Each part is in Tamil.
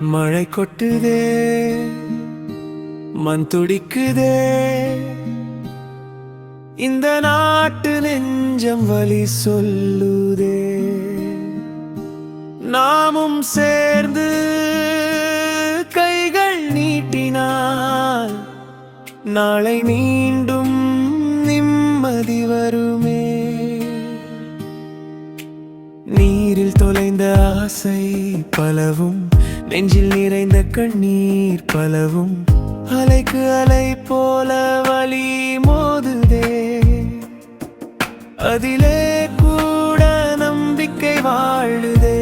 மழை கொட்டுதே மண் துடிக்குதே. இந்த நாட்டு நெஞ்சம் வழி சொல்லுதே. நாமும் சேர்ந்து கைகள் நீட்டினால் நாளை மீண்டும் நிம்மதி வருமே. நீரில் தொலைந்த ஆசை பலவும் நெஞ்சில் நிறைந்த கண்ணீர் பலவும் அலைக்கு அலை போல வழி மோதுதே. அதிலே கூட நம்பிக்கை வாழுதே.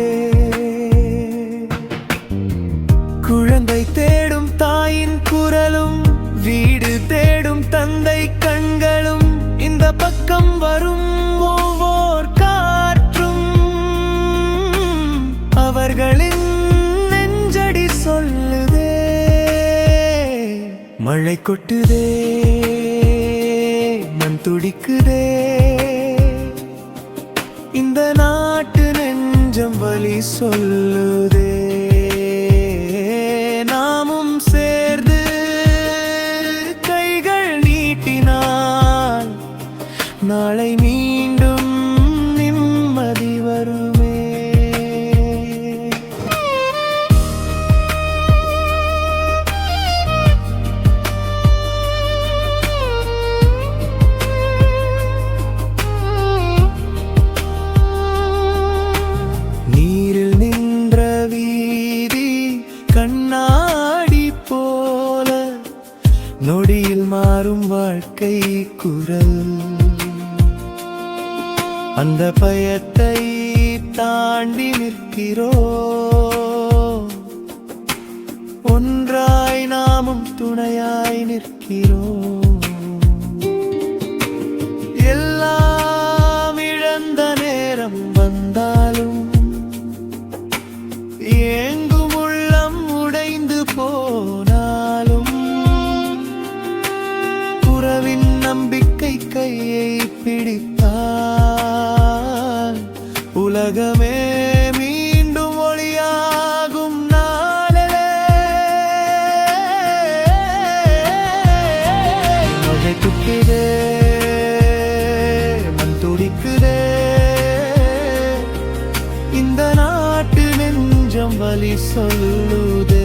குழந்தை தேடும் தாயின் குரலும் வீடு தேடும் தந்தை கண்களும் இந்த பக்கம் வரும் மழை கொட்டுதே மண் துடிக்குதே. இந்த நாட்டு நெஞ்சம் வலி சொல்லுதே. நொடியில் மாறும் வாழ்க்கை குரல். அந்த பயத்தை தாண்டி நிற்கிறோ? ஒன்றாய் நாமும் துணையாய் நிற்கிறோம். துடிக்கிறே மண் துடிக்கிறே இந்த நாட்டு நெஞ்சம் வலி சொல்லுதே.